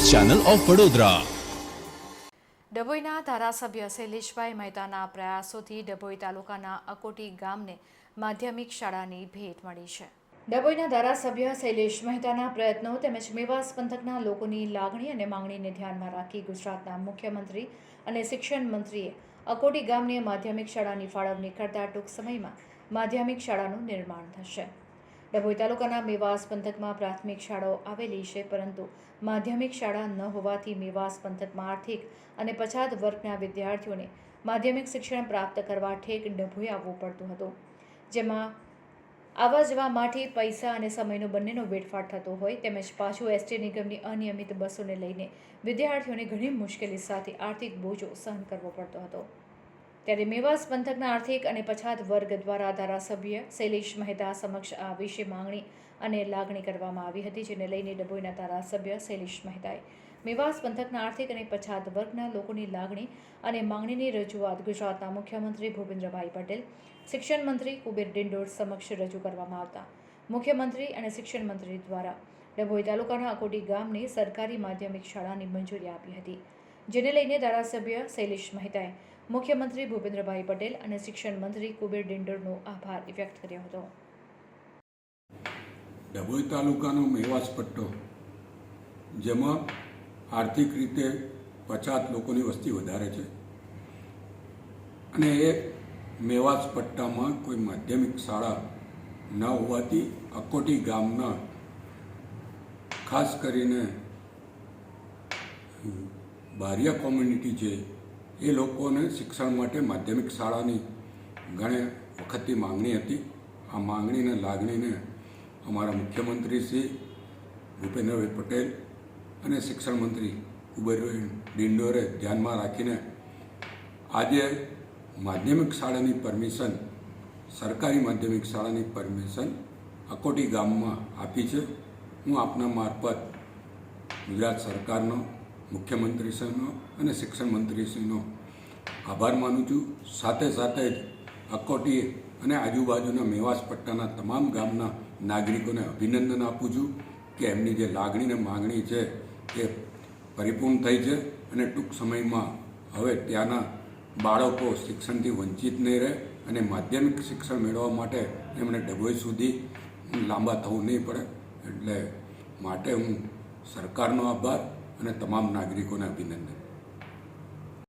Channel of Vadodara. ડભોઈના ધારાસભ્ય શૈલેષભાઈ મહેતાના પ્રયાસોથી ડભોઈ તાલુકાના અકોટી ગામને માધ્યમિક શાળાની ભેટ મળી છે. ડભોઈના ધારાસભ્ય શૈલેષ મહેતાના પ્રયત્નો તેમજ મેવાસ પંથકના લોકોની લાગણી અને માંગણીને ધ્યાનમાં રાખી ગુજરાતના મુખ્યમંત્રી અને શિક્ષણ મંત્રીએ અકોટી ગામની માધ્યમિક શાળાની ફાળવણી કરતા ટૂંક સમયમાં માધ્યમિક શાળાનું નિર્માણ થશે. ડભોઈ તાલુકાના મેવાસ પંથકમાં પ્રાથમિક શાળાઓ આવેલી છે, પરંતુ માધ્યમિક શાળા ન હોવાથી મેવાસ પંથકમાં આર્થિક અને પછાત વર્ગના વિદ્યાર્થીઓને માધ્યમિક શિક્ષણ પ્રાપ્ત કરવા ઠેક ડભોઈ આવવું પડતું હતું, જેમાં આવવા જવા માટે પૈસા અને સમયનો બંનેનો વેડફાટ થતો હોય, તેમજ પાછું એસટી નિગમની અનિયમિત બસોને લઈને વિદ્યાર્થીઓને ઘણી મુશ્કેલી સાથે આર્થિક બોજો સહન કરવો પડતો હતો. ત્યારે મેવાસ પંથકના આર્થિક અને પછાત વર્ગ દ્વારા ધારાસભ્ય શૈલેષ મહેતા સમક્ષ આ વિશે માંગણી અને લાગણી કરવામાં આવી હતી, જેને લઈને ડભોઈના ધારાસભ્ય શૈલેષ મહેતાએ મેવાસ પંથકના આર્થિક અને પછાત વર્ગના લોકોની લાગણી અને માંગણીની રજૂઆત ગુજરાતના મુખ્યમંત્રી ભૂપેન્દ્રભાઈ પટેલ, શિક્ષણ મંત્રી કુબેર ડિંડોર સમક્ષ રજૂ કરવામાં આવતા. મુખ્યમંત્રી અને શિક્ષણ મંત્રી દ્વારા ડભોઈ તાલુકાના અકોટી ગામની સરકારી માધ્યમિક શાળાની મંજૂરી આપી હતી. જેને લઈને ધારાસભ્ય શૈલેષ મહેતાએ મુખ્યમંત્રી ભૂપેન્દ્રભાઈ પટેલ અને શિક્ષણ મંત્રી કુબેર ડિંડોરનો આભાર વ્યક્ત કર્યો હતો. ડભોઈ તાલુકાનો મેવાસ પટ્ટો, જેમાં આર્થિક રીતે પછાત લોકોની વસ્તી વધારે છે અને એ મેવાસ પટ્ટામાં કોઈ માધ્યમિક શાળા ન હોવાથી અકોટી ગામના, ખાસ કરીને બારિયા કોમ્યુનિટી છે, એ લોકોને શિક્ષણ માટે માધ્યમિક શાળાની ઘણી વખતથી માંગણી હતી. આ માંગણીને લાગણીને અમારા મુખ્યમંત્રી શ્રી ભૂપેન્દ્રભાઈ પટેલ અને શિક્ષણ મંત્રી કુબેરભાઈ ડિંડોરે ધ્યાનમાં રાખીને આજે માધ્યમિક શાળાની પરમિશન, સરકારી માધ્યમિક શાળાની પરમિશન અકોટી ગામમાં આપી છે. હું આપના મારફત ગુજરાત સરકારનો મુખ્યમંત્રીશ્રીનો અને શિક્ષણ મંત્રીશ્રીનો આભાર માનું છું. સાથે સાથે જ અકોટી અને આજુબાજુના મેવાસ પટ્ટાના તમામ ગામના નાગરિકોને અભિનંદન આપું છું કે એમની જે લાગણી ને માગણી છે એ પરિપૂર્ણ થઈ છે અને ટૂંક સમયમાં હવે ત્યાંના બાળકો શિક્ષણથી વંચિત નહીં રહે અને માધ્યમિક શિક્ષણ મેળવવા માટે એમણે ડભોઈ સુધી લાંબા થવું નહીં પડે. એટલે માટે હું સરકારનો આભાર અને તમામ નાગરિકોને અભિનંદન.